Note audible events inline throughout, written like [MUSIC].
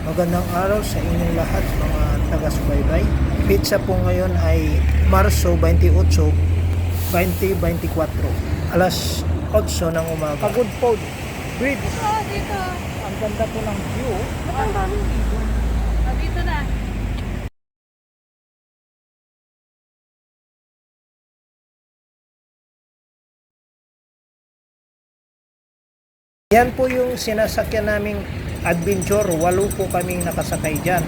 Magandang araw sa inyong lahat mga taga-subaybay. Pizza po ngayon ay Marso 28, 2024. Alas 8 ng umaga. Pagod po. Bridge. Oh, dito. Ang ganda po ng view. Ang daming ibon. Oh, dito na. Yan po yung sinasakyan naming adventure. Walo po kaming nakasakay dyan.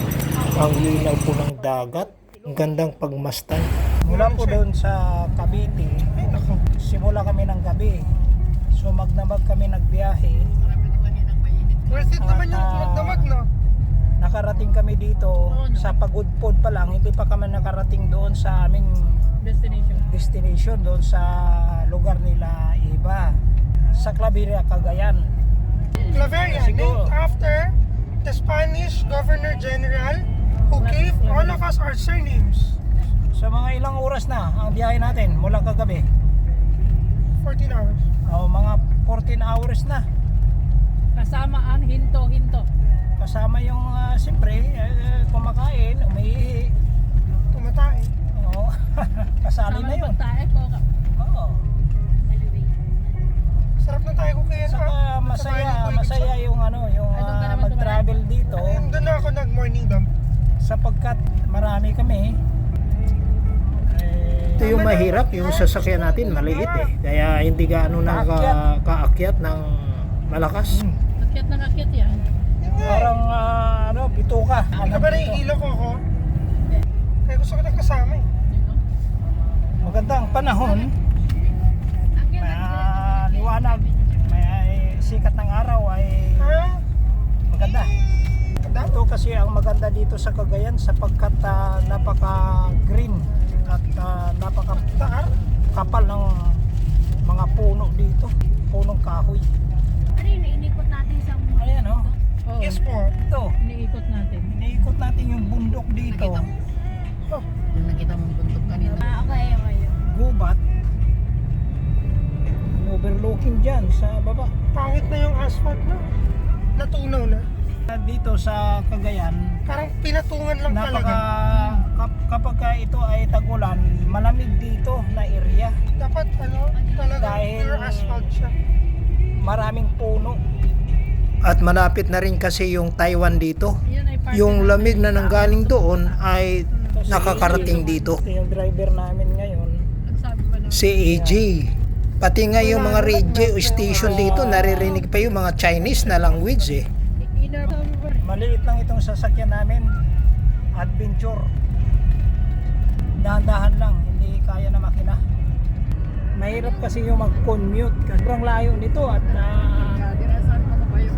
Ang linaw po ng dagat. Ang gandang pagmastan. Mula po doon sa Cavite, simula kami ng gabi. So magdamag kami nagbiyahe. Worth it naman yung At, ah, magdamag, no? Nakarating kami dito sa Pagudpod pa lang. Hindi pa kami nakarating doon sa aming Destination. destination doon sa lugar nila iba sa Claveria, Cagayan. Claveria, named after the Spanish Governor General who gave all of us our surnames. Sa mga ilang oras na ang biyahe natin mula kagabi. 14 hours. O mga 14 hours na. Kasama ang hinto-hinto. Kasama yung uh, siyempre eh, kumakain, umiihi. Tumatay. Oo. [LAUGHS] Kasali Kasama na yun. pagtae ko. Sarap ng tayo ko kaya Saka masaya, masaya yung ano, yung ka ah, naman mag-travel dito Ayun, doon na ako nag-morning dump. sapagkat marami kami. Eh, ito yung mahirap, yung sasakyan natin maliit eh. Kaya hindi gaano naka, kaakyat ng malakas. Akyat na akyat yan. Eh. Parang ah, ano, bituka. Ano ba nahihilo ko ako? Kaya gusto ko nang kasama eh. Dito. Maganda ang panahon. Akyat May na ah, liwanag. May ay, sikat ng araw ay maganda. Ito kasi ang maganda dito sa Cagayan sapagkat ah, napaka-green at ah, napaka-taar kapal ng mga puno dito. Punong kahoy. Ano yung nainikot natin sa Ayan oh. Oo. Yes po. Ito. Iniikot natin. Iniikot natin yung bundok dito. Oh, Yung nakita mong bundok kanina. Ah, okay, okay. gubat. Overlooking dyan sa baba. Pangit na yung asphalt na. Natunaw na. Dito sa Cagayan, Parang pinatungan lang napaka talaga. kap, kapag ka ito ay tagulan, malamig dito na area. Dapat ano, talaga Dahil- pure asphalt siya. Maraming puno. At malapit na rin kasi yung Taiwan dito. Yung na- lamig na nanggaling doon ay nakakarating dito. Ito yung driver namin ngayon, si AJ. Pati nga yung mga radio station dito, naririnig pa yung mga Chinese na language eh. Maliit lang itong sasakyan namin. Adventure. Dahan-dahan lang, hindi kaya na makina. Mahirap kasi yung mag-commute. Sobrang layo nito at na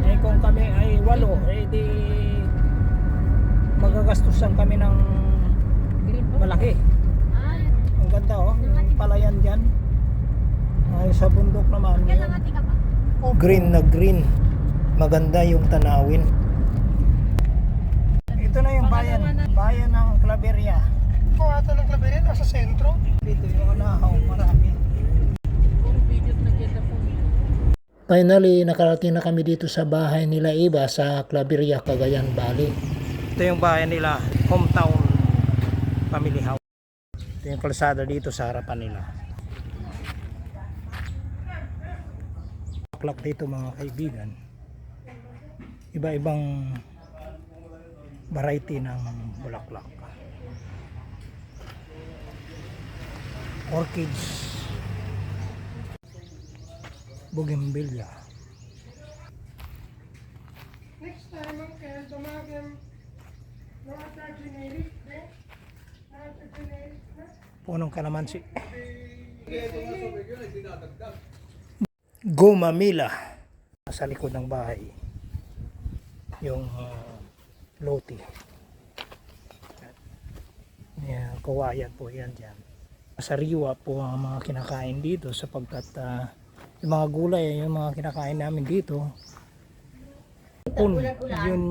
eh, kung kami ay walo, eh di magagastusan kami ng malaki. Ang ganda oh, yung palayan dyan. Ay sa bundok naman. kaya lang ka pa. Green na green. Maganda yung tanawin. Ito na yung bayan. Bayan ng Claveria. Ikaw ata ng Claveria, nasa sentro. Dito yung anahaw, marami. Puro video na kita po. Finally, nakarating na kami dito sa bahay nila Iba sa Claveria, Cagayan Valley. Ito yung bahay nila, hometown family house. Ito yung kalsada dito sa harapan nila. Bulaklak dito mga kaibigan. Iba-ibang variety ng bulaklak. Orchids bougainvillea. Next time, ang kaya dumagam ng ata generic, eh? Ata generic na. punong kalamansi. Gumamila sa likod ng bahay. Yung uh, loti. Yan, kawayan po yan dyan. Sariwa po ang mga kinakain dito sapagkat ah, yung mga gulay, yung mga kinakain namin dito. Alukon, yun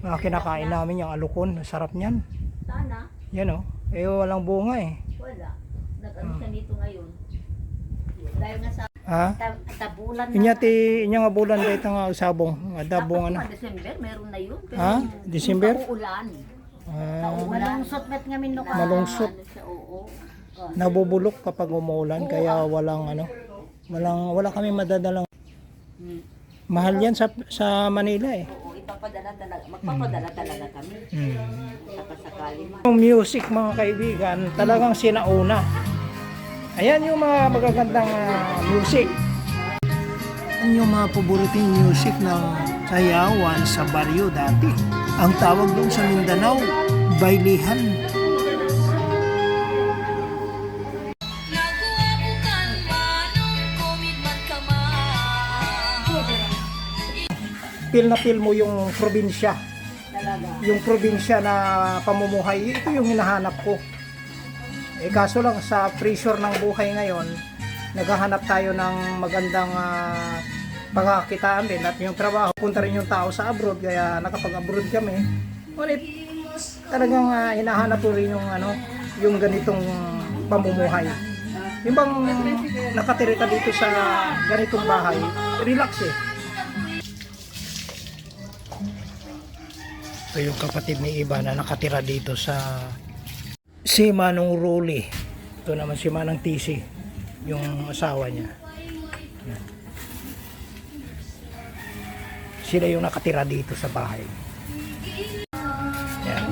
mga kinakain namin yung alukon, sarap. Sana, Yan o, eh walang bunga eh. wala. Nag-ano siya dito ngayon. Dahil nga sa Ha? Ta- tabulan Inya ti inya nga bulan kay nga usabong, nga dabong ano. December, meron na yun. Pero Ha? December? Uulan. Ah, Malungsot met nga min no ka. Malungsot. Ano siya, oo. Oh. nabubulok kapag umuulan kaya walang ano, walang wala kami madadalang. Mahal yan sa sa Manila eh. Oo, ipapadala talaga. Magpapadala talaga kami. Hmm. Sakasakali man. Yung music mga kaibigan, talagang sinauna. Ayan yung mga magagandang ah, music. Yan yung mga paboritong music ng sayawan sa baryo dati. Ang tawag doon sa Mindanao, Bailihan. Feel na feel mo yung probinsya. Yung probinsya na pamumuhay, ito yung hinahanap ko. Eh kaso lang sa pressure ng buhay ngayon, naghahanap tayo ng magandang uh, pagkakitaan din at yung trabaho. Punta rin yung tao sa abroad, kaya nakapag-abroad kami. Ngunit talagang ah, hinahanap ko rin yung ano, yung ganitong pamumuhay. Yung bang nakatira ka dito sa ganitong bahay, relax eh. Ito yung kapatid ni Iba na nakatira dito sa si Manong Ruli. Ito naman si Manang Tisi, yung asawa niya. Yan. Sila yung nakatira dito sa bahay. Yan.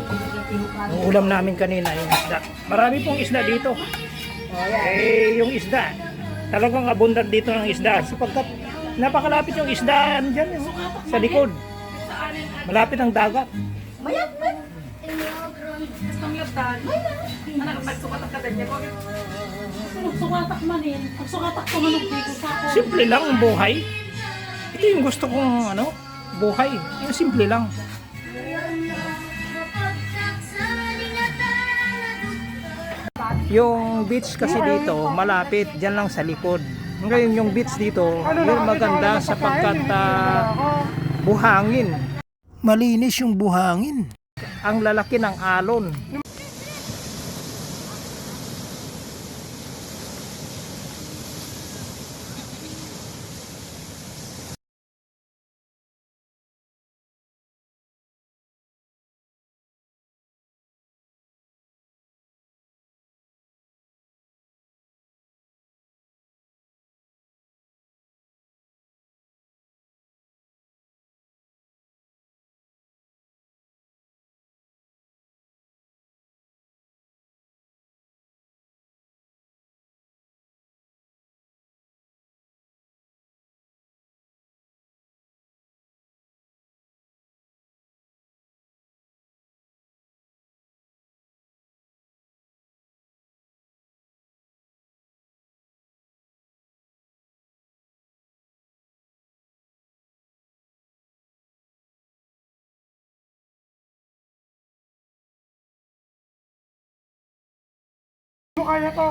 Yung ulam namin kanina, yung isda. Marami pong isda dito. Eh, yung isda, talagang abundant dito ng isda. Sapagkat napakalapit yung isda dyan, yung, sa likod. Malapit ang dagat. Sukatak man eh. Ang sukatak ko manong di ko sa ako. Simple lang ang buhay. Ito yung gusto kong ano, buhay. Yung simple lang. Yung beach kasi dito, malapit, dyan lang sa likod. Ngayon yung beach dito, yung maganda sapagkat ah, buhangin. Malinis yung buhangin. Ang lalaki ng alon. Kaya ko.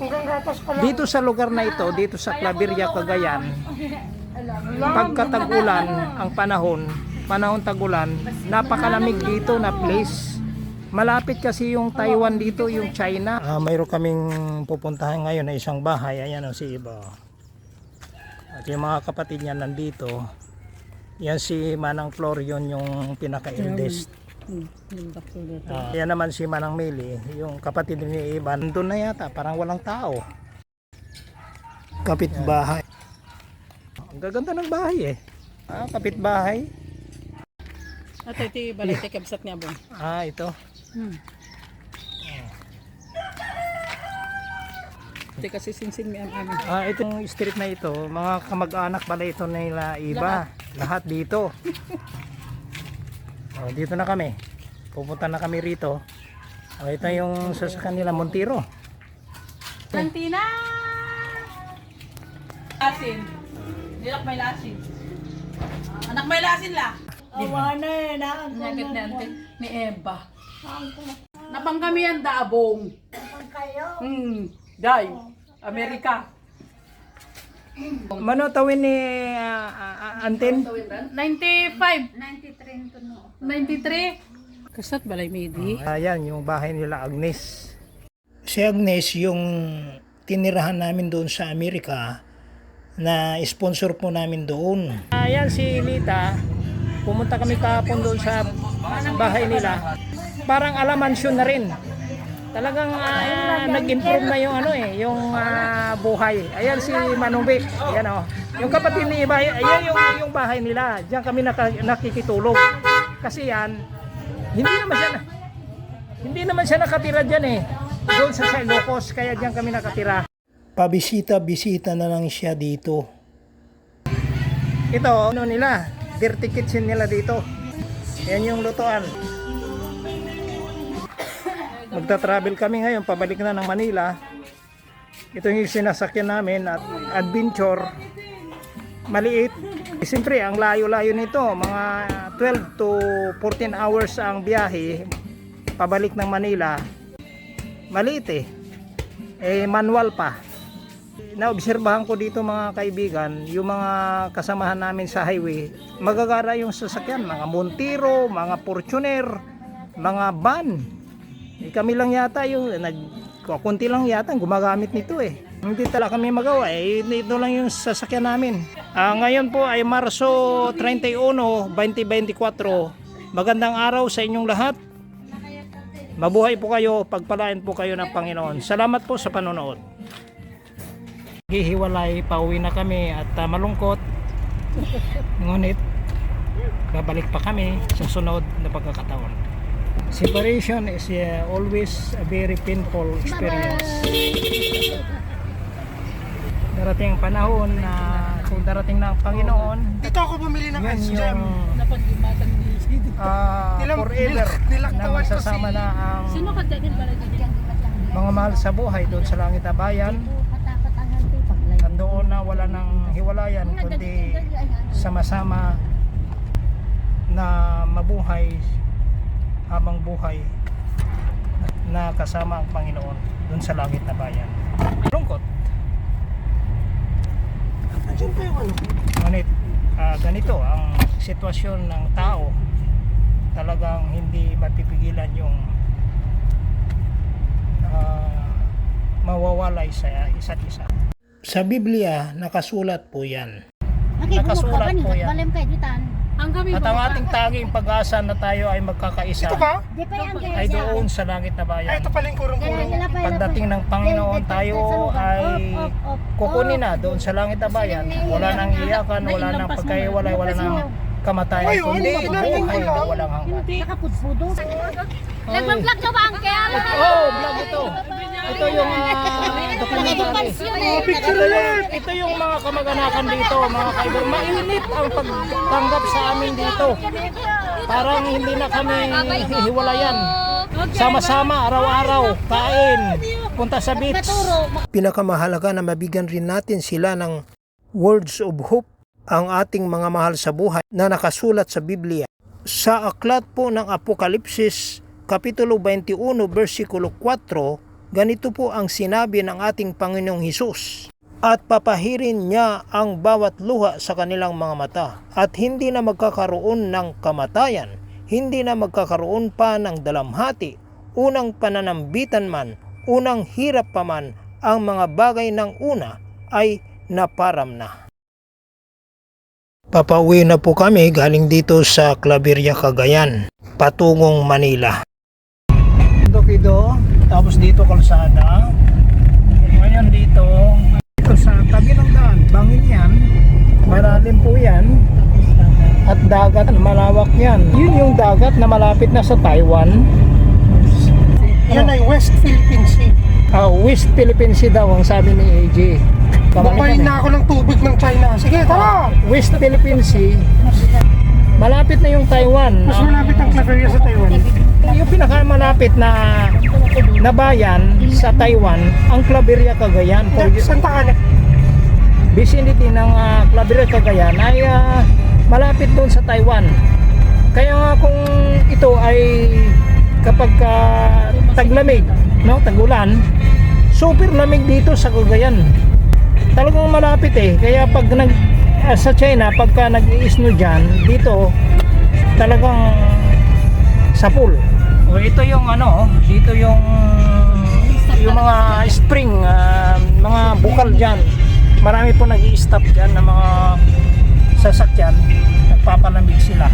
Hanggang gatas pa lang. Dito sa lugar na ito, dito sa Claveria, Cagayan, [LAUGHS] pagkatagulan ang panahon, panahon tagulan, napakalamig dito na place. Malapit kasi yung Taiwan dito, yung China. Ah, mayroon kaming pupuntahan ngayon na isang bahay. Ayan o si Iba. At yung mga kapatid niya nandito. Yan si Manang Florion yung pinaka-eldest. Ah, yan naman si Manang Mili, yung kapatid ni Iban. Doon na yata, parang walang tao. Kapitbahay. Ang gaganda ng bahay eh. Ah, kapitbahay. At ito balay te kabsat niya bon. Ah, ito. Hmm. Ito kasi sinsin mi ang amin. Ah, itong street na ito, mga kamag-anak pala ito nila iba. Lahat dito. [LAUGHS] oh, dito na kami. Pupunta na kami rito. Oh, ito yung sasakyan nila Montiro. Valentina! Lasin. Nilak may lasin. Anak may lasin la. Awana eh, na. Nagit ni ante ni Eva. Napang kami ang daabong. kayo. Hmm. Day. Amerika. Mano tawin ni ah, Antin? 95. 93 to no. 93. Kasat balay midi. Ayan, yung bahay nila Agnes. Si Agnes, yung tinirahan namin doon sa Amerika, na sponsor po namin doon. Ayan si Lita, pumunta kami kahapon doon sa bahay nila. Parang alamansyon na rin. Talagang ah, nag-improve na yung ano eh, yung ah, buhay. Ayan si Manubik. Ayan oh. Yung kapatid ni Iba, ayan yung, yung bahay nila. Diyan kami naka, nakikitulog. Kasi yan, hindi naman siya na- hindi naman siya nakatira diyan eh. Doon sa Ilocos, kaya diyan kami nakatira. Pabisita-bisita na lang siya dito. Ito, ano nila, dirty kitchen nila dito. Yan yung lutuan. Magta-travel kami ngayon, pabalik na ng Manila. Ito yung sinasakyan namin at adventure. Maliit. Siyempre, ang layo-layo nito, mga 12 to 14 hours ang biyahe pabalik ng Manila. Maliit eh. Eh, manual pa. Naobserbahan ko dito mga kaibigan, yung mga kasamahan namin sa highway, magagara yung sasakyan, mga Montero, mga Fortuner, mga van. Eh, kami lang yata yung nag kunti lang yata gumagamit nito eh. Hindi talaga kami magawa eh. Ito lang yung sasakyan namin. Ah, ngayon po ay Marso 31, 2024. Magandang araw sa inyong lahat. Mabuhay po kayo, pagpalain po kayo ng Panginoon. Salamat po sa panonood. Hihiwalay, pauwi na kami at ah, malungkot. Ngunit, babalik pa kami sa sunod na pagkakataon. Separation is uh, always a very painful experience. Darating ang panahon na kung darating na ang Panginoon, Dito ako bumili ng yan ice yung jam. Napaglimatan ni ah, Nilang- forever nilak- nilaktawan na ko magsasama si- na ang Sino ka din pala mga mahal sa buhay doon sa langit na bayan. Nandoon na wala ng hiwalayan kundi sama-sama na mabuhay habang buhay na kasama ang Panginoon doon sa langit na bayan. Lungkot. Andiyan pa yung ano. Ngunit ah, ganito ang sitwasyon ng tao talagang hindi mapipigilan yung ah, mawawalay sa isa't isa. Sa Biblia, nakasulat po yan. Nakasulat po yan. Ang kami At ang ating taging pag-asa na tayo ay magkakaisa Ito ba? Di pa yan ay doon sa langit na Ay, bayan. ito pala yung kurong-kurong. Pagdating ng Panginoon tayo ay kukunin na doon sa langit na bayan. Wala nang iyakan, wala nang pagkahiwalay, wala nang kamatayan, Ayun, kundi buhay na walang hanggan. Nakapudpudo. Nag-vlog na ba, Uncle? Oh, vlog ito. Ito yung uh. Ito yung, ito yung mga kamag-anakan dito, mga kaibigan. Mainit ang pagtanggap sa amin dito. Parang hindi na kami hihiwalayan. Sama-sama, araw-araw, kain, punta sa beach. Pinakamahalaga na mabigyan rin natin sila ng words of hope ang ating mga mahal sa buhay na nakasulat sa Biblia. Sa aklat po ng Apokalipsis, Kapitulo 21, versikulo 4, ganito po ang sinabi ng ating Panginoong Hesus. At papahirin niya ang bawat luha sa kanilang mga mata, at hindi na magkakaroon ng kamatayan, hindi na magkakaroon pa ng dalamhati, unang pananambitan man, unang hirap pa man, ang mga bagay ng una ay naparam na. Papauwi na po kami galing dito sa Claveria, Cagayan, patungong Manila. Kido, tapos dito kalsada. Ngayon dito, dito sa tabi ng daan, bangin yan. Malalim po yan. At dagat, malawak yan. Yun yung dagat na malapit na sa Taiwan. Yan ay West Philippine Sea. Ah, West Philippine Sea daw ang sabi ni AJ. Bukayin kami. na ako ng tubig ng China. Sige, tara! West Philippine Sea, malapit na yung Taiwan. Mas malapit ang Claveria sa Taiwan. Yung pinakamalapit na na bayan sa Taiwan, ang Claveria Cagayan. For Santa Ana. vicinity ng uh, Claveria Cagayan ay ah, malapit doon sa Taiwan. Kaya nga kung ito ay kapag ah, taglamig, no, tagulan, super lamig dito sa Cagayan. Talagang malapit eh. Kaya pag nag ah, sa China, pagka nag-i-snow dyan, dito talagang sa pool. O ito yung ano, dito yung yung mga spring, ah, mga bukal diyan. marami po nag stop dyan ng mga sasakyan nagpapalamig sila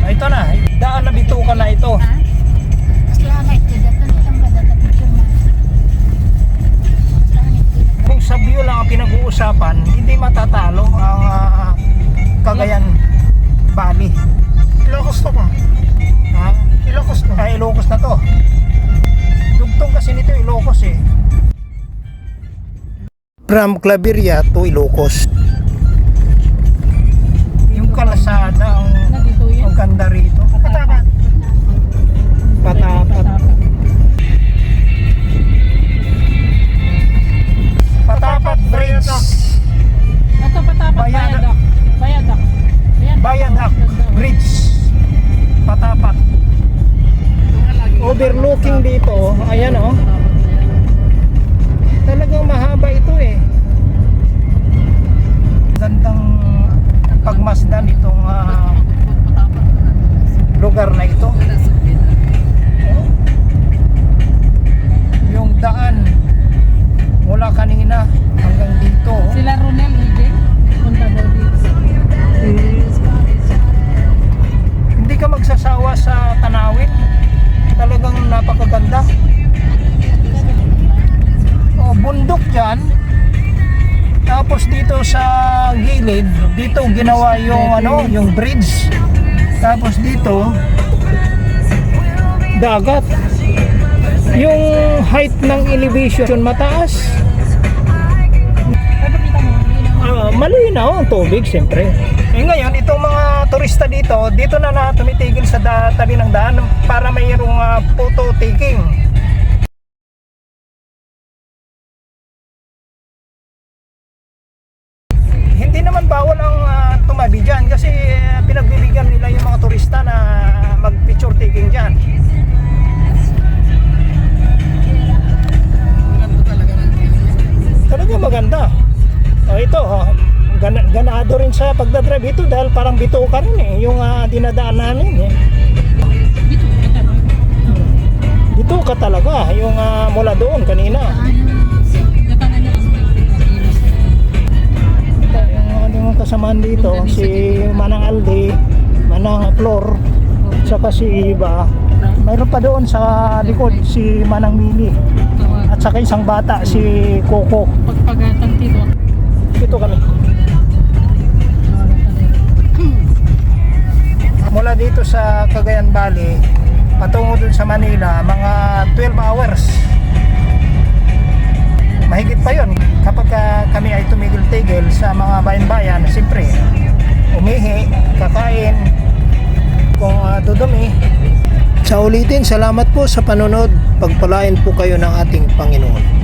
Ah, ito na daan na bitukan na ito kung sa view lang ang pinag-uusapan hindi matatalo ang ah, Cagayan Valley Ilocos to pa. Ha? Ilocos to. ay Ilocos na to dugtong kasi nito Ilocos eh from Claveria to Ilocos yung kalasada ang, Na dito yan. ang ganda rito overlooking dito. Ayan oh gilid dito ginawa yung ano yung bridge tapos dito dagat yung height ng elevation mataas Ah, malinaw ang tubig, siyempre. Eh ngayon, itong mga turista dito, dito na na tumitigil sa da- tabi ng daan para mayroong ah, photo taking. Sa pagdadrive ito dahil parang bituka rin eh, yung ah, dinadaan namin eh. Dito ka talaga, yung ah, mula doon kanina. Yung ano yung kasamaan dito, si Manang Aldi, Manang Flor, saka si Iba. Mayroon pa doon sa likod si Manang Mili at saka isang bata si Coco. Pagpagatang dito. Dito kami. Mula dito sa Cagayan Valley patungo dun sa Manila mga 12 hours. Mahigit pa yon kapag ah, kami ay tumigil-tigil sa mga bayan-bayan, siyempre umihi, kakain, kung ah, dudumi. Sa ulitin, salamat po sa panonood. Pagpalain po kayo ng ating Panginoon.